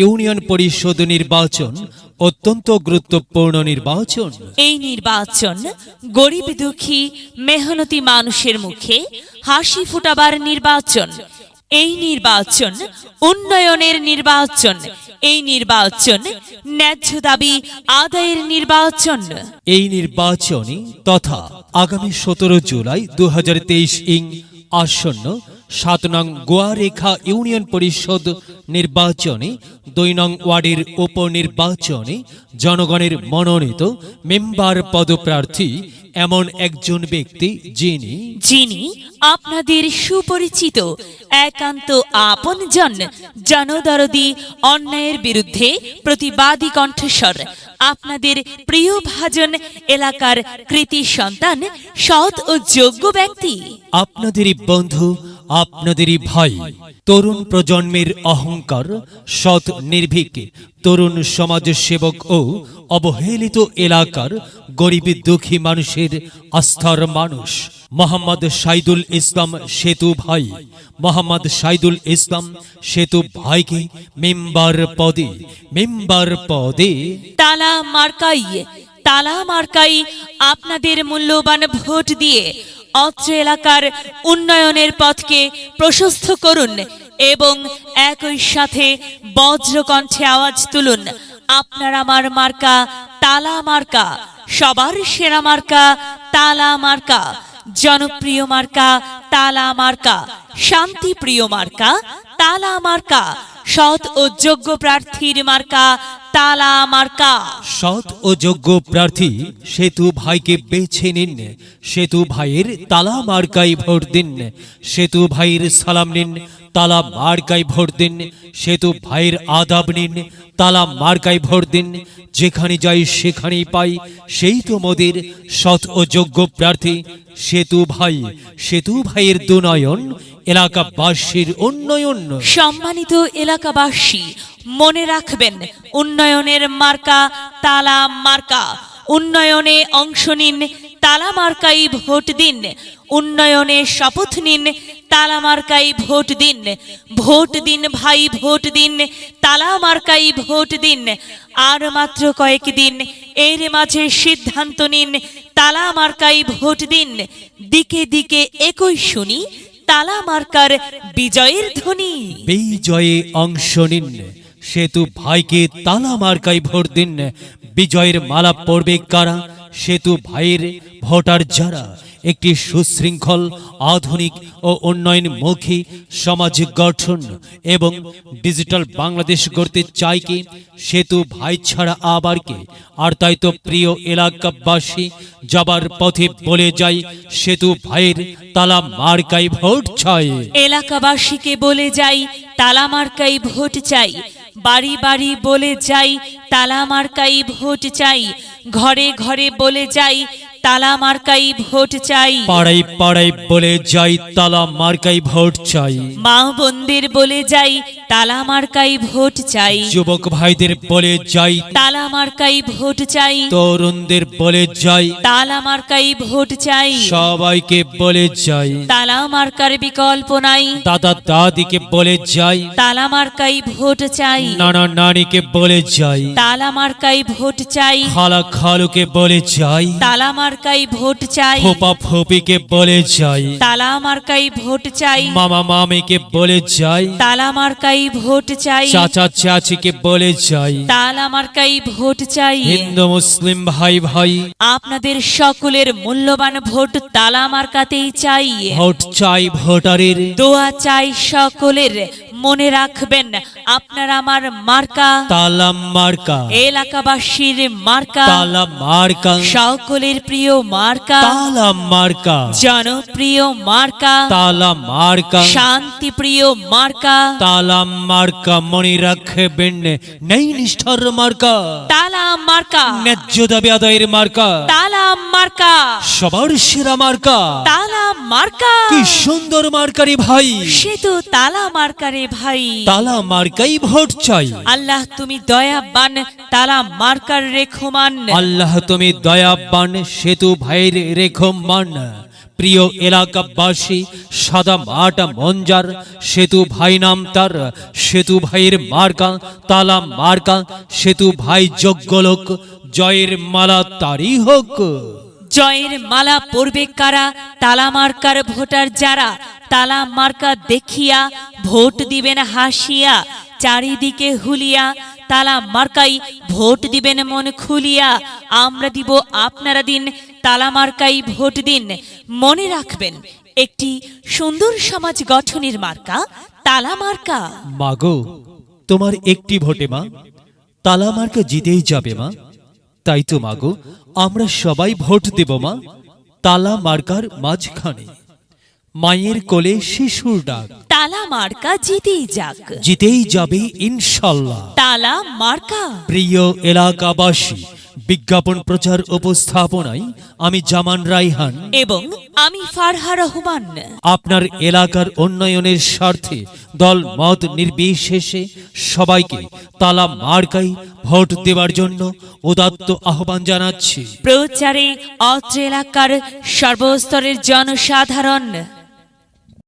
Union পরিষদ নির্বাচন অত্যন্ত গুরুত্বপূর্ণ নির্বাচন। এই নির্বাচন গরিব দুঃখী মেহনতি মানুষের মুখে হাসি ফোটাবার নির্বাচন। এই নির্বাচন উন্নয়নের নির্বাচন। এই নির্বাচন ন্যায্য দাবি আদায়ের নির্বাচন। এই নির্বাচনে তথা আগামী সতেরো জুলাই দু হাজার তেইশ ইং আসন্ন সাত নং গোয়ারেখা ইউনিয়ন পরিষদ নির্বাচনে দুই নং ওয়ার্ডের উপনির্বাচনে জনগণের মনোনীত মেম্বার পদপ্রার্থী এমন একজন ব্যক্তি যিনি যিনি আপনাদের সুপরিচিত একান্ত আপনজন জনদরদি অন্যায়ের বিরুদ্ধে প্রতিবাদী কণ্ঠস্বর। আপনাদের প্রিয় ভাজন এলাকার কৃতি সন্তান সৎ ও যোগ্য ব্যক্তি। আপনাদেরই বন্ধু আপনাদেরই ভাই, তরুণ প্রজন্মের অহংকার, সৎ নির্ভীক, তরুণ সমাজসেবক ও অবহেলিত এলাকার গরিব দুঃখী মানুষের আস্থার মানুষ। মোহাম্মদ সাইদুল ইসলাম সেতু ভাই, মোহাম্মদ সাইদুল ইসলাম সেতু ভাইকে মেম্বার পদে মেম্বার পদে। তালা মার্কাই তালা মার্কাই আপনাদের মূল্যবান ভোট দিয়ে অত্র এলাকার উন্নয়নের পথকে প্রশস্ত করুন এবং একই সাথে বজ্রকণ্ঠে আওয়াজ তুলুন। আপনার আমার মার্কা তালা মার্কা, সবার সেরা মার্কা তালা মার্কা, জনপ্রিয় মার্কা তালা মার্কা, শান্তিপ্রিয় মার্কা তালা মার্কা, সৎ ও যোগ্য প্রার্থীর মার্কা তালা মার্কা সৎ ও যোগ্য প্রার্থী সেতু ভাইকে বেছে নিন। সেতু ভাইয়ের তালা মার্কাই ভোট দিন। সেতু ভাইয়ের সালাম নিন। তালা মার্কাই ভোট দিন, সেতু ভাইয়ের আদাব নিন, তালা মার্কাই ভোট দিন, যেখানে যাই সেখানেই পাই, সেই তো মোদের সৎ ও যোগ্য প্রার্থী, সেতু ভাই, সেতু ভাইয়ের দুনয়ন, এলাকাবাসীর উন্নয়ন। সম্মানিত এলাকাবাসী, মনে রাখবেন, উন্নয়নের মার্কা তালা মার্কা। উন্নয়নে অংশ নিন, তালা মার্কাই ভোট দিন উন্নয়নে শপথ নিন তালা মার্কাই ভোট দিন। ভোট দিন ভাই, ভোট দিন। তালা মার্কাই ভোট দিন। আর মাত্র কয়েকদিন এর মাঝে সিদ্ধান্ত নিন তালা মার্কাই ভোট দিন। দিকে দিকে একই শুনি তালা মার্কার বিজয়ের ধ্বনি। বিজয়ে অংশ নিন, সেতু ভাইকে তালা মার্কাই ভোট দিন। বিজয়ের মালা পড়বে কারা? সেতু ভাইয়ের ভোটার যারা? একটি সুশৃঙ্খল, আধুনিক ও উন্নয়নমুখী সমাজ গঠন এবং ডিজিটাল বাংলাদেশ গড়তে চাই কি? সেতু ভাই ছাড়া আবার কে? আর তাই তো প্রিয় এলাকাবাসী, যাবার পথে বলে যাই, সেতু ভাইয়ের তালা মার্কাই ভোট চাই। এলাকাবাসীকে বলে যাই, তালা মার্কাই ভোট চাই। বাড়ি বাড়ি বলে যাই, তালা মার্কাই ভোট চাই। ঘরে ঘরে বলে যাই তালা মার্কাই ভোট চাই। পাড়াই পাড়াই বলে যাই তালা মার্কাই ভোট চাই। মা বন্দির বলে যাই তালা মার্কাই ভোট চাই। যুবক ভাইদের বলে যাই। তালা মার্কাই ভোট চাই। তরুণদের বলে যাই। তালা মার্কাই ভোট চাই। সবাইকে বলে যাই। তালা মার্কার বিকল্প নাই। দাদা দাদিকে বলে যাই। তালা মার্কাই ভোট চাই। নানা নানিকে বলে যাই। তালা মার্কাই ভোট চাই। খালা খালুকে বলে যাই। তালা মার্কাই ভোট চাই। ফোপা ফোপিকে বলে যাই। তালা মার্কাই ভোট চাই। মামা মামিকে বলে যাই। তালা মার্কাই ভোট চাই। চাচা চাচিকে বলে যাই। তালা মার্কাই ভোট চাই। হিন্দু মুসলিম ভাই ভাই। আপনাদের সকলের মূল্যবান ভোট তালা মার্কাতেই চাই। ভোট চাই ভোটারের। দোয়া চাই সকলের। মনে রাখবেন আপনার আমার মার্কা তালা মার্কা এলাকাবাসীর মার্কা তালা মার্কা সকলের প্রিয় মার্কা তালা মার্কা জনপ্রিয় মার্কা তালা মার্কা শান্তিপ্রিয় মার্কা তালা মার্কা মনে রাখবেন নেই নিষ্ঠার মার্কা তালা মার্কা ন্যায্য দাবি আদায়ের মার্কা তালা মার্কা সবার সেরা মার্কা তালা মার্কা। কি সুন্দর মার্কারি ভাই। সে তো তালা মার্কারে ভাই। তালা মার্কাই ভোট চাই। আল্লাহ তুমি দয়াবান তালা মার্কার রেখমান। আল্লাহ তুমি দয়াবান সেতু ভাইয়ের রেখো মান প্রিয় এলাকাবাসী সাদা মাটা মঞ্জার সেতু ভাই নাম তার। সেতু ভাইয়ের মার্কা তালা মার্কা সেতু ভাই যোগ্য লোক। জয়ের মালা তারই হোক। জয়ের মালা পড়বে কারা? তালা মার্কার ভোটার যারা? তালা মার্কা দেখিয়া ভোট দিবেন হাসিয়া, চারিদিকে হুলিয়া। তালা মার্কাই ভোট দিবেন মন খুলিয়া। আমরা দিব আপনারা দিন, তালা মার্কাই ভোট দিন। মনে রাখবেন, একটি সুন্দর সমাজ গঠনের মার্কা, তালা মার্কা। মাগো, তোমার একটি ভোটে মা, তালা মার্কা জিতেই যাবে মা। তাই তো মাগো আমরা সবাই ভোট দেব মা। তালা মার্কার মাঝখানে। মায়ের কোলে শিশুর ডাক। তালা মার্কা জিতেই যাক। জিতেই যাবে ইনশাল্লাহ। তালা মার্কা। প্রিয় এলাকাবাসী বিজ্ঞাপন প্রচার উপস্থাপনায় আমি জামান রাইহান। এবং আমি ফারহা রহমান। আপনার এলাকার উন্নয়নের স্বার্থে দল মত নির্বিশেষে সবাইকে তালা মার্কাই ভোট দেওয়ার জন্য উদাত্ত আহ্বান জানাচ্ছি। প্রচারে অত্র এলাকার সর্বস্তরের জনসাধারণ